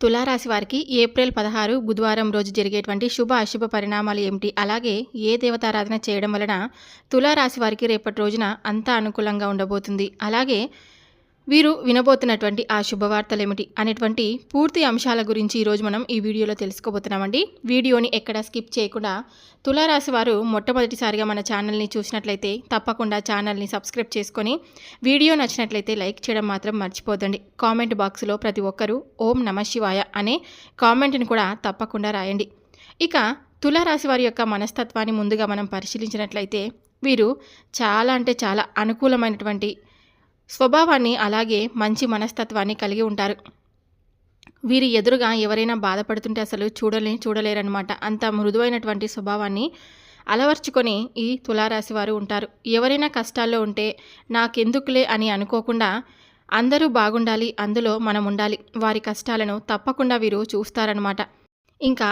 తులారాశి వారికి ఏప్రిల్ పదహారు బుధవారం రోజు జరిగేటువంటి శుభ అశుభ పరిణామాలు ఏమిటి? అలాగే ఏ దేవతారాధన చేయడం వలన తులారాశి వారికి రేపటి రోజున అంతా అనుకూలంగా ఉండబోతుంది. అలాగే వీరు వినబోతున్నటువంటి ఆ శుభవార్తలు ఏమిటి అనేటువంటి పూర్తి అంశాల గురించి ఈరోజు మనం ఈ వీడియోలో తెలుసుకోబోతున్నామండి. వీడియోని ఎక్కడ స్కిప్ చేయకుండా తులారాశి వారు మొట్టమొదటిసారిగా మన ఛానల్ని చూసినట్లయితే తప్పకుండా ఛానల్ని సబ్స్క్రైబ్ చేసుకొని వీడియో నచ్చినట్లయితే లైక్ చేయడం మాత్రం మర్చిపోదండి కామెంట్ బాక్స్లో ప్రతి ఒక్కరూ ఓం నమ శివాయ అనే కామెంట్ని కూడా తప్పకుండా రాయండి. ఇక తులారాశి వారి యొక్క మనస్తత్వాన్ని ముందుగా మనం పరిశీలించినట్లయితే వీరు చాలా అంటే చాలా అనుకూలమైనటువంటి స్వభావాన్ని అలాగే మంచి మనస్తత్వాన్ని కలిగి ఉంటారు. వీరి ఎదురుగా ఎవరైనా బాధపడుతుంటే అసలు చూడలే చూడలేరనమాట అంత మృదువైనటువంటి స్వభావాన్ని అలవర్చుకొని ఈ తులారాశి వారు ఉంటారు. ఎవరైనా కష్టాల్లో ఉంటే నాకెందుకులే అని అనుకోకుండా అందరూ బాగుండాలి అందులో మనం ఉండాలి. వారి కష్టాలను తప్పకుండా వీరు చూస్తారనమాట ఇంకా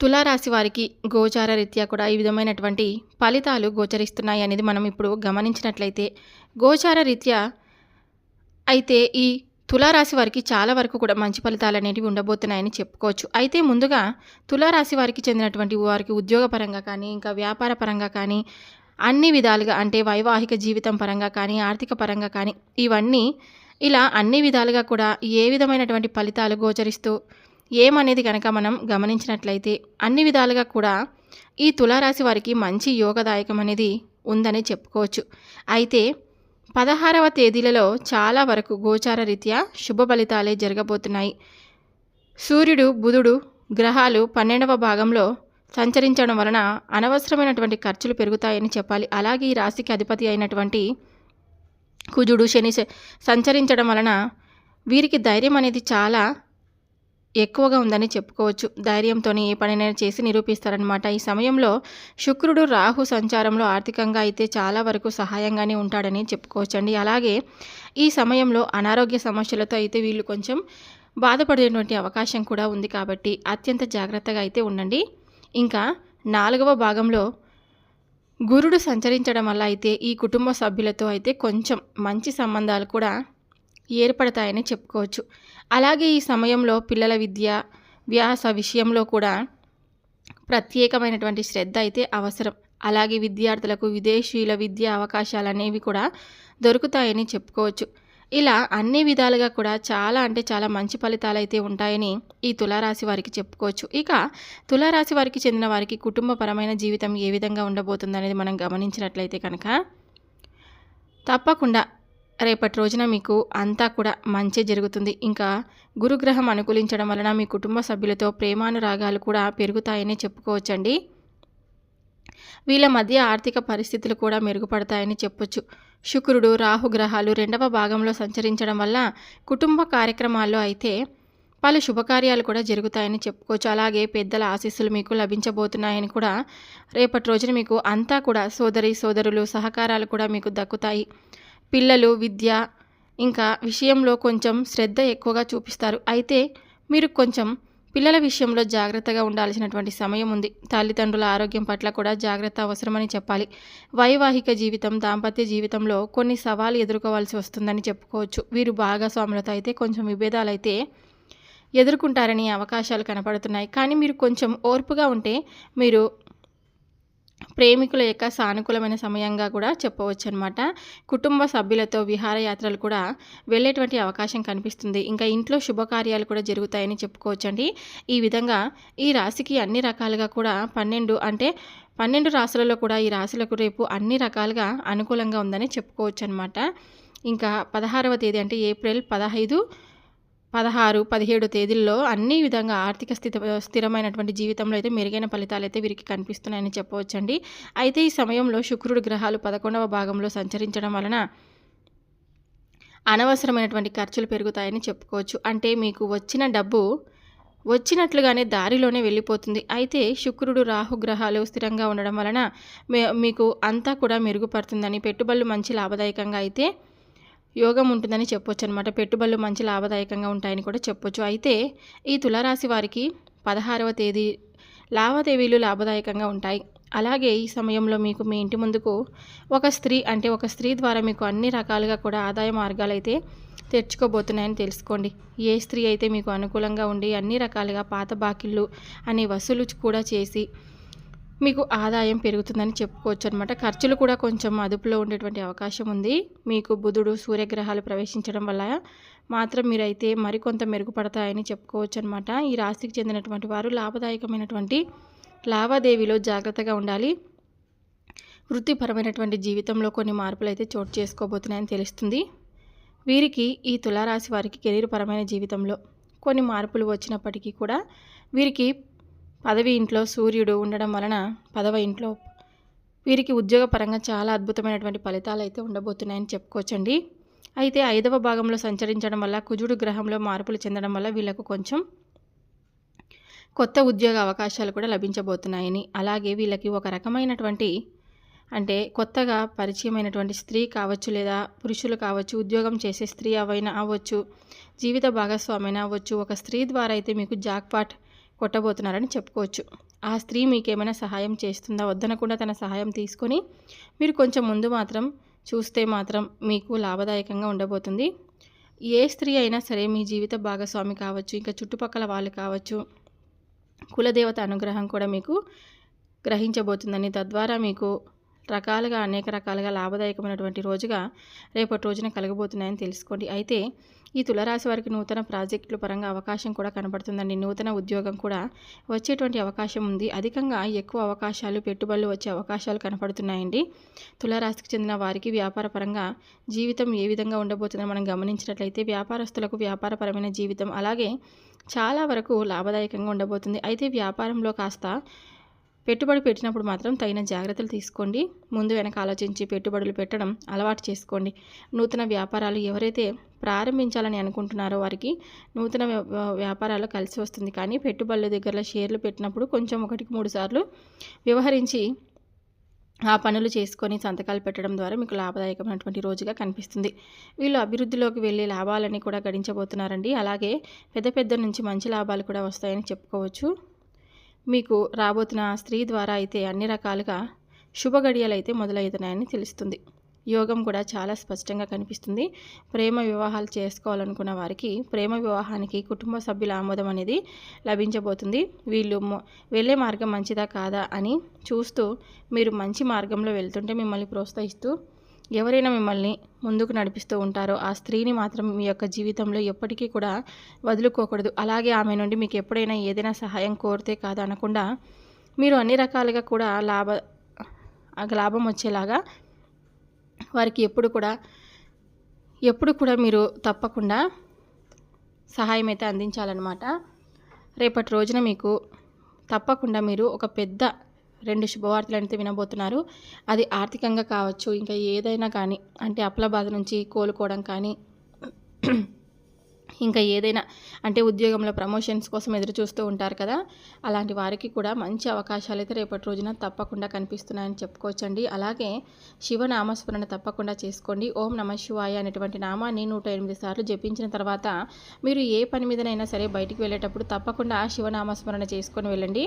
తులారాశి వారికి గోచార రీత్యా కూడా ఈ విధమైనటువంటి ఫలితాలు గోచరిస్తున్నాయి అనేది మనం ఇప్పుడు గమనించినట్లయితే గోచార రీత్యా అయితే ఈ తులారాశి వారికి చాలా వరకు కూడా మంచి ఫలితాలు అనేవి ఉండబోతున్నాయని చెప్పుకోవచ్చు. అయితే ముందుగా తులారాశి వారికి చెందినటువంటి వారికి ఉద్యోగపరంగా కానీ ఇంకా వ్యాపార పరంగా కానీ అన్ని విధాలుగా అంటే వైవాహిక జీవితం పరంగా కానీ ఆర్థిక పరంగా కానీ ఇవన్నీ ఇలా అన్ని విధాలుగా కూడా ఏ విధమైనటువంటి ఫలితాలు గోచరిస్తూ ఏమనేది కనుక మనం గమనించినట్లయితే అన్ని విధాలుగా కూడా ఈ తులారాశి వారికి మంచి యోగదాయకం అనేది ఉందని చెప్పుకోవచ్చు. అయితే పదహారవ తేదీలలో చాలా వరకు గోచార రీత్యా శుభ ఫలితాలే జరగబోతున్నాయి. సూర్యుడు బుధుడు గ్రహాలు పన్నెండవ భాగంలో సంచరించడం వలన అనవసరమైనటువంటి ఖర్చులు పెరుగుతాయని చెప్పాలి. అలాగే ఈ రాశికి అధిపతి అయినటువంటి కుజుడు శని సంచరించడం వలన వీరికి ధైర్యం అనేది చాలా ఎక్కువగా ఉందని చెప్పుకోవచ్చు. ధైర్యంతోనే ఏ పనినైనా చేసి నిరూపిస్తారనమాట ఈ సమయంలో శుక్రుడు రాహు సంచారంలో ఆర్థికంగా అయితే చాలా వరకు సహాయంగానే ఉంటాడని చెప్పుకోవచ్చండి. అలాగే ఈ సమయంలో అనారోగ్య సమస్యలతో అయితే వీళ్ళు కొంచెం బాధపడేటువంటి అవకాశం కూడా ఉంది కాబట్టి అత్యంత జాగ్రత్తగా అయితే ఉండండి. ఇంకా నాలుగవ భాగంలో గురుడు సంచరించడం వల్ల అయితే ఈ కుటుంబ సభ్యులతో అయితే కొంచెం మంచి సంబంధాలు కూడా ఏర్పడతాయని చెప్పుకోవచ్చు. అలాగే ఈ సమయంలో పిల్లల విద్య వ్యాస విషయంలో కూడా ప్రత్యేకమైనటువంటి శ్రద్ధ అయితే అవసరం. అలాగే విద్యార్థులకు విదేశీయుల విద్యా అవకాశాలు అనేవి కూడా దొరుకుతాయని చెప్పుకోవచ్చు. ఇలా అన్ని విధాలుగా కూడా చాలా అంటే చాలా మంచి ఫలితాలు అయితే ఉంటాయని ఈ తులారాశి వారికి చెప్పుకోవచ్చు. ఇక తులారాశి వారికి చెందిన వారికి కుటుంబపరమైన జీవితం ఏ విధంగా ఉండబోతుందనేది మనం గమనించినట్లయితే కనుక తప్పకుండా రేపటి రోజున మీకు అంతా కూడా మంచి జరుగుతుంది. ఇంకా గురుగ్రహం అనుకూలించడం వలన మీ కుటుంబ సభ్యులతో ప్రేమానురాగాలు కూడా పెరుగుతాయని చెప్పుకోవచ్చండి. వీళ్ళ మధ్య ఆర్థిక పరిస్థితులు కూడా మెరుగుపడతాయని చెప్పొచ్చు. శుక్రుడు రాహుగ్రహాలు రెండవ భాగంలో సంచరించడం వల్ల కుటుంబ కార్యక్రమాల్లో అయితే పలు శుభకార్యాలు కూడా జరుగుతాయని చెప్పుకోవచ్చు. అలాగే పెద్దల ఆశీస్సులు మీకు లభించబోతున్నాయని కూడా రేపటి రోజున మీకు అంతా కూడా సోదరి సోదరులు సహకారాలు కూడా మీకు దక్కుతాయి. పిల్లలు విద్య ఇంకా విషయంలో కొంచెం శ్రద్ధ ఎక్కువగా చూపిస్తారు. అయితే మీరు కొంచెం పిల్లల విషయంలో జాగ్రత్తగా ఉండాల్సినటువంటి సమయం ఉంది. తల్లిదండ్రుల ఆరోగ్యం పట్ల కూడా జాగ్రత్త అవసరమని చెప్పాలి. వైవాహిక జీవితం దాంపత్య జీవితంలో కొన్ని సవాలు ఎదుర్కోవాల్సి వస్తుందని చెప్పుకోవచ్చు. వీరు భాగస్వాములతో అయితే కొంచెం విభేదాలు అయితే ఎదుర్కొంటారని అవకాశాలు కనపడుతున్నాయి. కానీ మీరు కొంచెం ఓర్పుగా ఉంటే మీరు ప్రేమికుల యొక్క సానుకూలమైన సమయంగా కూడా చెప్పవచ్చు అనమాట కుటుంబ సభ్యులతో విహారయాత్రలు కూడా వెళ్ళేటువంటి అవకాశం కనిపిస్తుంది. ఇంకా ఇంట్లో శుభకార్యాలు కూడా జరుగుతాయని చెప్పుకోవచ్చండి. ఈ విధంగా ఈ రాశికి అన్ని రకాలుగా కూడా పన్నెండు అంటే పన్నెండు రాశులలో కూడా ఈ రాశులకు రేపు అన్ని రకాలుగా అనుకూలంగా ఉందని చెప్పుకోవచ్చు అనమాట ఇంకా పదహారవ తేదీ అంటే ఏప్రిల్ పదహైదు పదహారు పదిహేడు తేదీల్లో అన్ని విధంగా ఆర్థిక స్థితి స్థిరమైనటువంటి జీవితంలో అయితే మెరుగైన ఫలితాలు అయితే వీరికి కనిపిస్తున్నాయని చెప్పవచ్చండి. అయితే ఈ సమయంలో శుక్రుడు గ్రహాలు పదకొండవ భాగంలో సంచరించడం వలన అనవసరమైనటువంటి ఖర్చులు పెరుగుతాయని చెప్పుకోవచ్చు. అంటే మీకు వచ్చిన డబ్బు వచ్చినట్లుగానే దారిలోనే వెళ్ళిపోతుంది. అయితే శుక్రుడు రాహు గ్రహాలు స్థిరంగా ఉండడం వలన మీకు అంతా కూడా మెరుగుపడుతుందని పెట్టుబడులు మంచి లాభదాయకంగా అయితే యోగం ఉంటుందని చెప్పొచ్చు అనమాట పెట్టుబడులు మంచి లాభదాయకంగా ఉంటాయని కూడా చెప్పొచ్చు. అయితే ఈ తులారాశి వారికి పదహారవ తేదీ లావాదేవీలు లాభదాయకంగా ఉంటాయి. అలాగే ఈ సమయంలో మీకు మీ ఇంటి ముందుకు ఒక స్త్రీ అంటే ఒక స్త్రీ ద్వారా మీకు అన్ని రకాలుగా కూడా ఆదాయ మార్గాలు అయితే తెచ్చుకోబోతున్నాయని తెలుసుకోండి. ఏ స్త్రీ అయితే మీకు అనుకూలంగా ఉండి అన్ని రకాలుగా పాత బాకిళ్ళు అనే వసూలు కూడా చేసి మీకు ఆదాయం పెరుగుతుందని చెప్పుకోవచ్చు అనమాట ఖర్చులు కూడా కొంచెం అదుపులో ఉండేటువంటి అవకాశం ఉంది. మీకు బుధుడు సూర్యగ్రహాలు ప్రవేశించడం వల్ల మాత్రం మీరైతే మరికొంత మెరుగుపడతాయని చెప్పుకోవచ్చు అనమాట ఈ రాశికి చెందినటువంటి వారు లాభదాయకమైనటువంటి లావాదేవీలో జాగ్రత్తగా ఉండాలి. వృత్తిపరమైనటువంటి జీవితంలో కొన్ని మార్పులు అయితే చోటు చేసుకోబోతున్నాయని తెలుస్తుంది. వీరికి ఈ తులారాశి వారికి కెరీర్ పరమైన జీవితంలో కొన్ని మార్పులు వచ్చినప్పటికీ కూడా వీరికి పదవి ఇంట్లో సూర్యుడు ఉండడం వలన పదవ ఇంట్లో వీరికి ఉద్యోగపరంగా చాలా అద్భుతమైనటువంటి ఫలితాలు అయితే ఉండబోతున్నాయని చెప్పుకోవచ్చండి. అయితే ఐదవ భాగంలో సంచరించడం వల్ల కుజుడు గ్రహంలో మార్పులు చెందడం వల్ల వీళ్ళకు కొంచెం కొత్త ఉద్యోగ అవకాశాలు కూడా లభించబోతున్నాయని. అలాగే వీళ్ళకి ఒక రకమైనటువంటి అంటే కొత్తగా పరిచయమైనటువంటి స్త్రీ కావచ్చు లేదా పురుషులు కావచ్చు ఉద్యోగం చేసే స్త్రీ అవైనా అవ్వచ్చు జీవిత భాగస్వామైనా అవ్వచ్చు. ఒక స్త్రీ ద్వారా అయితే మీకు జాక్పాట్ కొట్టబోతున్నారని చెప్పుకోవచ్చు. ఆ స్త్రీ మీకేమైనా సహాయం చేస్తుందా? వద్దనకుండా తన సహాయం తీసుకొని మీరు కొంచెం ముందు మాత్రం చూస్తే మాత్రం మీకు లాభదాయకంగా ఉండబోతుంది. ఏ స్త్రీ అయినా సరే మీ జీవిత భాగస్వామి కావచ్చు ఇంకా చుట్టుపక్కల వాళ్ళు కావచ్చు కులదేవత అనుగ్రహం కూడా మీకు గ్రహించబోతుందని తద్వారా మీకు రకాలుగా అనేక రకాలుగా లాభదాయకమైనటువంటి రోజుగా రేపటి రోజున కలగబోతున్నాయని తెలుసుకోండి. అయితే ఈ తులరాశి వారికి నూతన ప్రాజెక్టుల పరంగా అవకాశం కూడా కనబడుతుందండి. నూతన ఉద్యోగం కూడా వచ్చేటువంటి అవకాశం ఉంది. అధికంగా ఎక్కువ అవకాశాలు పెట్టుబడులు వచ్చే అవకాశాలు కనపడుతున్నాయండి. తులరాశికి చెందిన వారికి వ్యాపార పరంగా జీవితం ఏ విధంగా ఉండబోతుందో మనం గమనించినట్లయితే వ్యాపారస్తులకు వ్యాపారపరమైన జీవితం అలాగే చాలా వరకు లాభదాయకంగా ఉండబోతుంది. అయితే వ్యాపారంలో కాస్త పెట్టుబడి పెట్టినప్పుడు మాత్రం తగిన జాగ్రత్తలు తీసుకోండి. ముందు వెనక ఆలోచించి పెట్టుబడులు పెట్టడం అలవాటు చేసుకోండి. నూతన వ్యాపారాలు ఎవరైతే ప్రారంభించాలని అనుకుంటున్నారో వారికి నూతన వ్యాపారాలు కలిసి వస్తుంది. కానీ పెట్టుబడుల దగ్గర షేర్లు పెట్టినప్పుడు కొంచెం ఒకటికి మూడు సార్లు వ్యవహరించి ఆ పనులు చేసుకొని సంతకాలు పెట్టడం ద్వారా మీకు లాభదాయకమైనటువంటి రోజుగా కనిపిస్తుంది. వీళ్ళు అభివృద్ధిలోకి వెళ్ళే లాభాలని కూడా గడించబోతున్నారండి. అలాగే పెద్ద పెద్ద నుంచి మంచి లాభాలు కూడా వస్తాయని చెప్పుకోవచ్చు. మీకు రాబోతున్న స్త్రీ ద్వారా అయితే అన్ని రకాలుగా శుభ గడియలు అయితే మొదలవుతున్నాయని తెలుస్తుంది. యోగం కూడా చాలా స్పష్టంగా కనిపిస్తుంది. ప్రేమ వివాహాలు చేసుకోవాలనుకున్న వారికి ప్రేమ వివాహానికి కుటుంబ సభ్యుల ఆమోదం అనేది లభించబోతుంది. వీళ్ళు వెళ్ళే మార్గం మంచిదా కాదా అని చూస్తూ మీరు మంచి మార్గంలో వెళ్తుంటే మిమ్మల్ని ప్రోత్సహిస్తూ ఎవరైనా మిమ్మల్ని ముందుకు నడిపిస్తూ ఉంటారో ఆ స్త్రీని మాత్రం మీ యొక్క జీవితంలో ఎప్పటికీ కూడా వదులుకోకూడదు. అలాగే ఆమె నుండి మీకు ఎప్పుడైనా ఏదైనా సహాయం కోరితే కాదు అనకుండా మీరు అన్ని రకాలుగా కూడా లాభ లాభం వచ్చేలాగా వారికి ఎప్పుడు కూడా ఎప్పుడు కూడా మీరు తప్పకుండా సహాయం అయితే అందించాలన్నమాట. రేపటి రోజున మీకు తప్పకుండా మీరు ఒక పెద్ద రెండు శుభవార్తలు అయితే వినబోతున్నారు. అది ఆర్థికంగా కావచ్చు ఇంకా ఏదైనా కానీ అంటే అప్ల బాధ నుంచి కోలుకోవడం కానీ ఇంకా ఏదైనా అంటే ఉద్యోగంలో ప్రమోషన్స్ కోసం ఎదురు చూస్తూ ఉంటారు కదా అలాంటి వారికి కూడా మంచి అవకాశాలు అయితే రేపటి రోజున తప్పకుండా కనిపిస్తున్నాయని చెప్పుకోవచ్చండి. అలాగే శివనామస్మరణ తప్పకుండా చేసుకోండి. ఓం నమ శివాయ అనేటువంటి నామాన్ని నూట ఎనిమిది సార్లు జపించిన తర్వాత మీరు ఏ పని మీదనైనా సరే బయటికి వెళ్ళేటప్పుడు తప్పకుండా శివనామస్మరణ చేసుకొని వెళ్ళండి.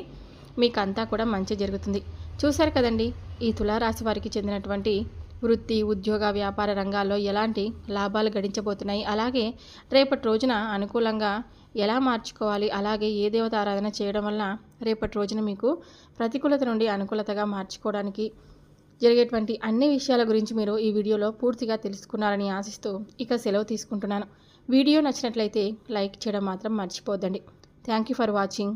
మీకు అంతా కూడా మంచి జరుగుతుంది. చూశారు కదండి ఈ తులారాశి వారికి చెందినటువంటి వృత్తి ఉద్యోగ వ్యాపార రంగాల్లో ఎలాంటి లాభాలు గడించబోతున్నాయి అలాగే రేపటి రోజున అనుకూలంగా ఎలా మార్చుకోవాలి అలాగే ఏ దేవత ఆరాధన చేయడం వలన రేపటి రోజున మీకు ప్రతికూలత నుండి అనుకూలతగా మార్చుకోవడానికి జరిగేటువంటి అన్ని విషయాల గురించి మీరు ఈ వీడియోలో పూర్తిగా తెలుసుకున్నారని ఆశిస్తూ ఇక సెలవు తీసుకుంటున్నాను. వీడియో నచ్చినట్లయితే లైక్ చేయడం మాత్రం మర్చిపోద్దండి థ్యాంక్ యూ ఫర్ వాచింగ్.